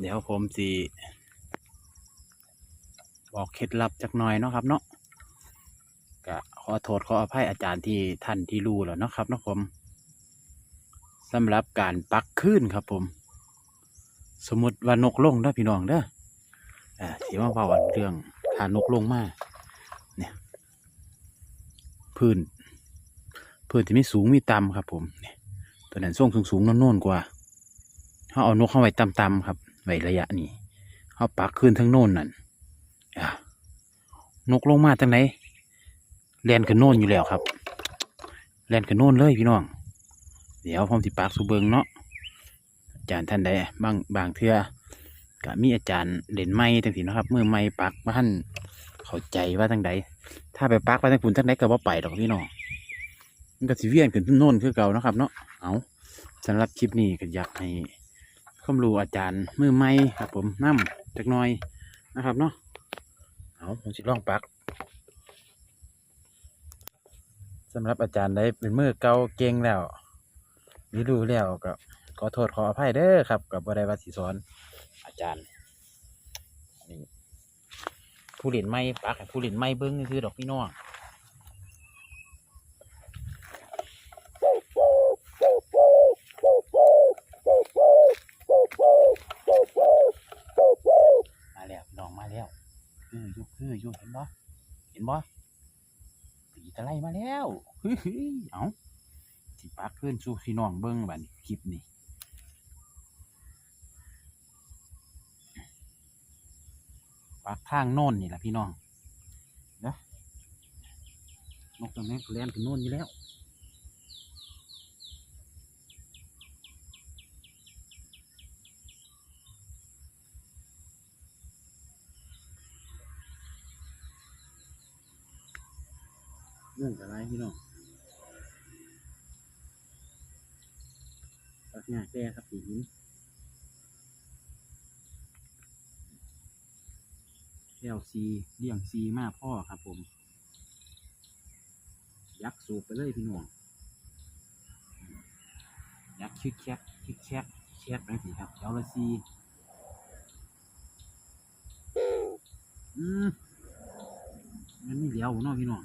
เดี๋ยวผมสิบอกเคล็ดลับจักหน่อยเนาะครับ เนาะก็ขอโทษขออภัยอาจารย์ที่ท่านที่รู้แล้วเนาะครับเนาะผมสำหรับการปักขึ้นครับผม สมมติว่านกลงเด้อพี่น้องเด้ออ่าสีว่าเว่าเรื่องถ้านกลงมาเนี่ยพื้นพื้นที่มีสูงมีต่ำครับผมเนี่ยตัวนั้นส่งสูงสูงๆโน่นๆกว่า เขาเอานกเข้าไว้ต่ำๆครับไว้ระยะนี้เขาปักขึ้นทั้งโน่นนั่นนกลงมาจังไหนแลนกันโน่นอยู่แล้วครับแลนกันโน่นเลยพี่น้อง เดี๋ยวผมสิปักสูเบิงเนาะอาจารย์ท่านใดบางบางเทื่อก็มีอาจารย์เล่นไม้จังสินะครับมือไม้ปักว่าท่านเข้าใจว่าจังใดถ้าไปปักว่าจังคุณจังใดก็บ่าไปดอกพี่น้องมันก็สิเวียนขึ้นโน่นคือเก่านะครับเนาะเอาสำหรับคลิปนี้ก็อยากให้ ความรู้อาจารย์มือใหม่ครับ ผมนำจักน่อยนะครับเนาะเอาผมสิลองปักสำหรับอาจารย์ได้เป็นมือเก่าเก่งแล้วมีรู้แล้วก็ขอโทษขออภัยเด้อครับ กับบ่ได้ว่าสิสอน อาจารย์ผู้เล่นไม่ปักให้ผู้เล่นไม่เบิ้งคือดอกพี่น้อง มาแล้วพี่น้องมาแล้ว คืออยู่ออยู่เห็นบ่เห็นบ่ปีตะไลมาแล้วเฮ้ยเอาสิปักขึ้นสู่พี่น้องเบิ้งบัดนี้คลิปนี้ปักทางโน่นนี่แหละพี่น้องเด้อนกตัวนี้เล่นถึงโน่นอยู่แล้ว เรื่องอะไร พี่น้องปักหน้าแก้ครับสีหินแก้วซีเลี่ยงซีมากพ่อครับผม ยักษ์สูบไปเลยพี่น้อง ยักษ์ชื่อแคกชื่อแคกแคกนั่นสิครับเจ้าละซีอืมมันไม่เลี้ยวเนาะพี่น้อง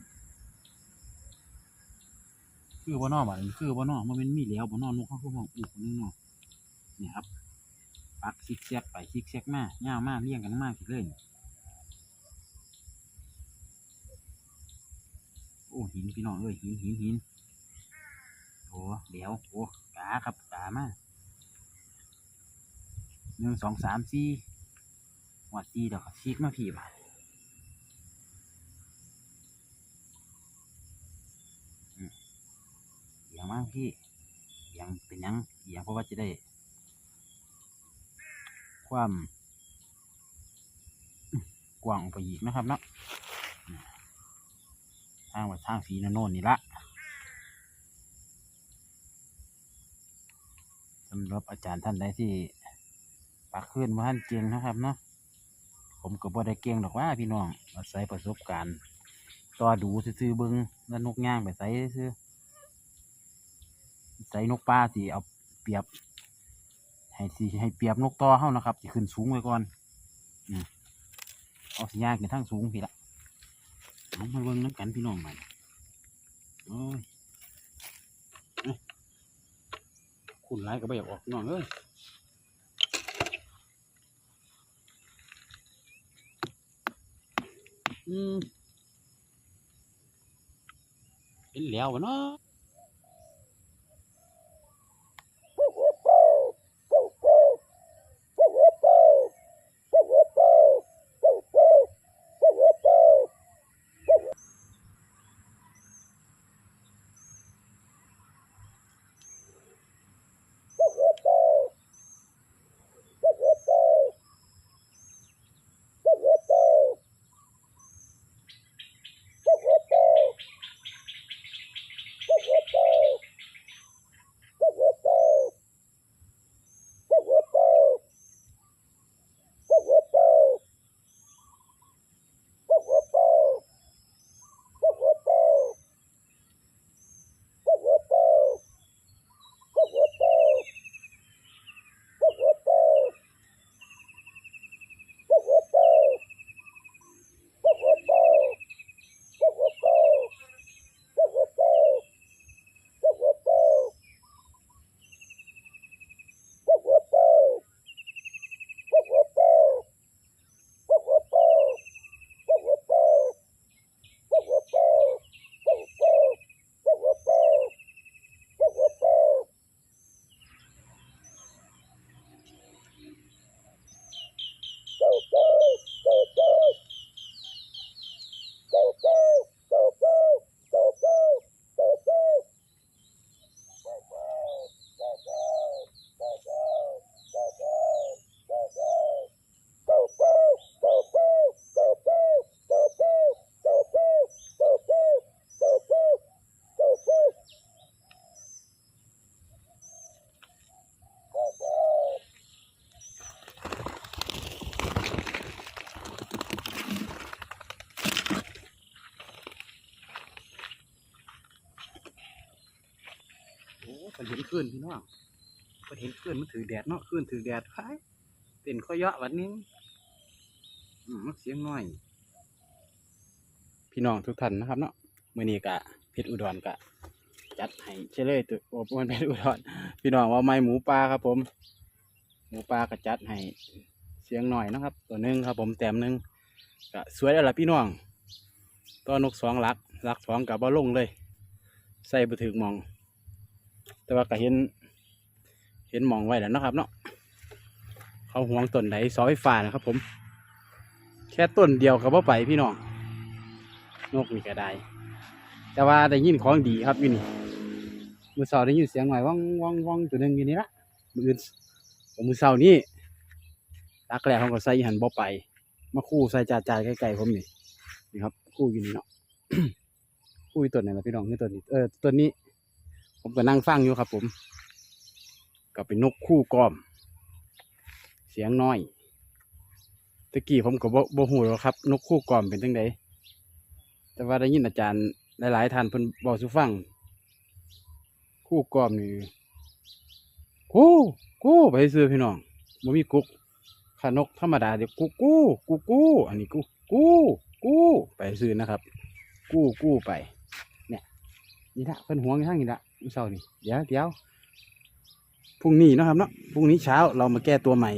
คือบ่นอบ่นี่คือบ่นอมันเป็นมีแล้วบ่นอนกเขาคือห้องอูกนึงเนาะนี่ครับ ปักซิกแซกไปซิกแซกมายาวมากเลี้ยงกันมาผิเลยนี่โอ้หินพี่น้องเอ้ยหินหินหินโอ้เดี๋ยวโอ้กาครับกามาหนึ่งสองสามสี่วัดสี่เดี๋ยวก็ซิกมาพี่บ่าด เอียงมาก พี่เอียงเป็นยังเอียงเพราะว่าจะได้ ความกว้างออกไปอีกนะครับเนาะทางว่าทางสีนโน่นนี่ละสำหรับอาจารย์ท่านใดที่ปักขึ้นมาท่านเก่งนะครับเนาะผมก็บ่ได้เก่งหรอกว่าพี่น้องอาศัยประสบการณ์ต่อดูซื่อเบิงแล้วนกย่างไปใส่ซื่อ ใส่นกปลาสิเอาเปรียบ ให้สิให้เปรียบนกต่อเฮานะครับสิขึ้นสูงไว้ก่อนอืมเอาสิยากขึ้นทั้งสูงพี่ละเอามาเบิ่งน้ำกันพี่น้องมันโอ้ยอ้ยคุณร้ายก็ไม่อยากออกพี่น้องเอ้ยอืมเป็นแล้ววะเนาะ นเห็นคลื่นพี่น้องมันเห็นคลื่นมันถือแดดเนาะคลื่นถือแดดคล้ายเต้นข้อยะวันนี้อืมมันเสียงน้อย พี่น้องทุกท่านนะครับเนาะมื่อนี้กะเพชรอุดรกะ จัดให้เชเลยตัวโอ้มันเป็นอุดรพี่น้องว่าไม่หมูปลาครับผม หมูปลากระจัดให้เสียงหน่อยนะครับ ตัวหนึ่งครับ ผมแต้มหนึ่งก็สวยแล้วล่ะพี่น้องตัวนกสองลักลักสองกับบ่ลงเลย ใส่บุถึกมอง แต่ว่าก็เห็น เห็นมองไว้แล้วนะครับเนาะเขาห่วงต้นไหนเสาไฟฟ้านะครับ ผม แค่ต้นเดียวกับว่าไปพี่น้องนกนี่ก็ได้ แต่ว่าได้ยินของดีครับอยู่นี่มือเสาได้ยินเสียงหน่อยว่องว่องว่องตัวหนึ่งอยู่นี่ละมืออื่นผมมือเสานี่ตักแรกเขาก็ใส่หันบ่ไป มาคู่ใส่จ่าจ่าใกล้ๆผมนี่นี่ครับ คู่อยู่นี่เนาะคู่อยู่ตัวไหนล่ะพี่น้องนี่ตัวนี้ เออตัวนี้ ผมก็นั่งฟังอยู่ครับ ผม ก็เป็นนกคู่กอม เสียงน้อยตะกี้ผมก็บ่บ่หูหรอกครับ นกคู่กอมเป็นจังไดแต่ว่าได้ยินอาจารย์หลาย ๆ ท่านเพิ่นบอกสู่ฟัง คู่กอมนี่กู้กู้ไปซื้อพี่น้องบ่มีกุกขานกธรรมดาเดี๋ยวกู้กู้กู้กู้อันนี้กู้กู้กู้ไปซื้อนะครับ กู้กู้ไป เนี่ยนี่ละเพิ่นห่วงอยู่ทางนี้ละมื้อ เช้านี่เดี๋ยวเดี๋ยวพรุ่งนี้นะครับเนาะพรุ่งนี้เช้าเรามาแก้ตัวใหม่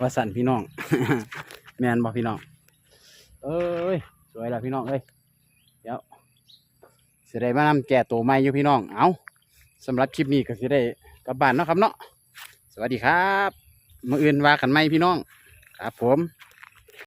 ว่าสั่นพี่น้อง แมนบอกพี่น้อง เอ้ยสวยล้วพี่น้องเอ้ยเดี๋ยวสิได้มานำแก้ตัวใหม่อยู่พี่น้อง เอาสำหรับคลิปนี้ก็สิได้กลับบ้านเนาะครับเนาะสวัสดีครับ มื่ออื่นว่ากันไหมพี่น้อง ครับผม